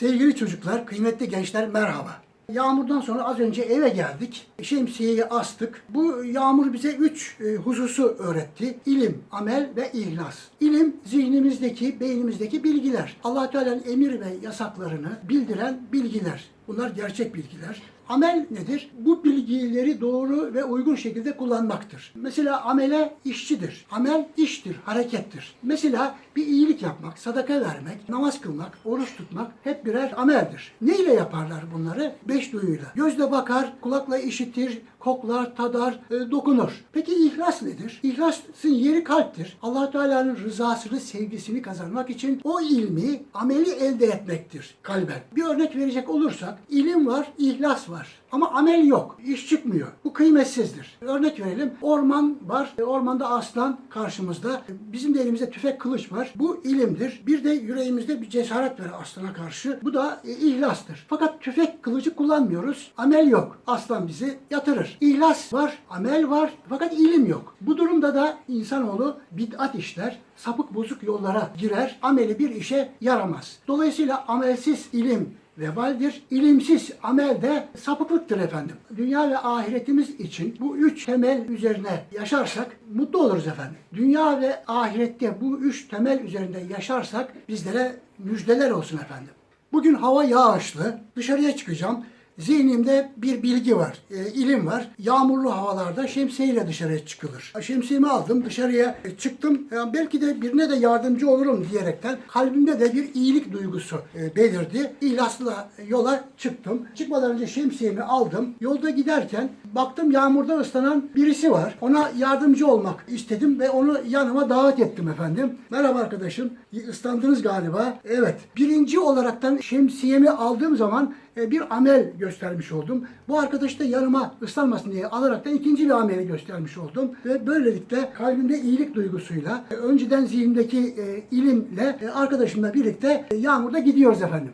Sevgili çocuklar, kıymetli gençler merhaba. Yağmurdan sonra az önce eve geldik. Şemsiyeyi astık. Bu yağmur bize üç e, hususu öğretti. İlim, amel ve ihlas. İlim zihnimizdeki, beynimizdeki bilgiler. allah Teala'nın emir ve yasaklarını bildiren bilgiler. Bunlar gerçek bilgiler. Amel nedir? Bu bilgileri doğru ve uygun şekilde kullanmaktır. Mesela amele işçidir. Amel iştir, harekettir. Mesela bir iyilik yapmak, sadaka vermek, namaz kılmak, oruç tutmak hep birer ameldir. Ne ile yaparlar bunları? Beş duyuyla. Gözle bakar, kulakla işitir, koklar, tadar, e, dokunur. Peki ihlas nedir? İhlasın yeri kalptir. allah Teala'nın rızasını, sevgisini kazanmak için o ilmi, ameli elde etmektir kalben. Bir örnek verecek olursak, ilim var, ihlas var. Ama amel yok, iş çıkmıyor. Bu kıymetsizdir. Örnek verelim, orman var, e, ormanda aslan karşımızda. Bizim de elimizde tüfek kılıç var. Bu ilimdir. Bir de yüreğimizde bir cesaret var aslana karşı. Bu da e, ihlastır. Fakat tüfek kılıcı kullanmıyoruz. Amel yok. Aslan bizi yatırır. İhlas var, amel var fakat ilim yok. Bu durumda da insanoğlu bid'at işler, sapık bozuk yollara girer, ameli bir işe yaramaz. Dolayısıyla amelsiz ilim vebaldir. İlimsiz amel de sapıklıktır efendim. Dünya ve ahiretimiz için bu üç temel üzerine yaşarsak mutlu oluruz efendim. Dünya ve ahirette bu üç temel üzerinde yaşarsak bizlere müjdeler olsun efendim. Bugün hava yağışlı. Dışarıya çıkacağım. Zihnimde bir bilgi var, e, ilim var. Yağmurlu havalarda şemsiyeyle dışarıya çıkılır. Şemsiyemi aldım, dışarıya e, çıktım. Yani belki de birine de yardımcı olurum diyerekten kalbimde de bir iyilik duygusu e, belirdi. İhlasla yola çıktım. Çıkmadan önce şemsiyemi aldım. Yolda giderken baktım yağmurda ıslanan birisi var. Ona yardımcı olmak istedim ve onu yanıma davet ettim efendim. Merhaba arkadaşım, ıslandınız galiba. Evet, birinci olaraktan şemsiyemi aldığım zaman e, bir amel göstermiş oldum. Bu arkadaşı da yanıma ıslanmasın diye alarak da ikinci bir ameli göstermiş oldum. Ve böylelikle kalbimde iyilik duygusuyla, e, önceden zihnimdeki e, ilimle e, arkadaşımla birlikte e, yağmurda gidiyoruz efendim.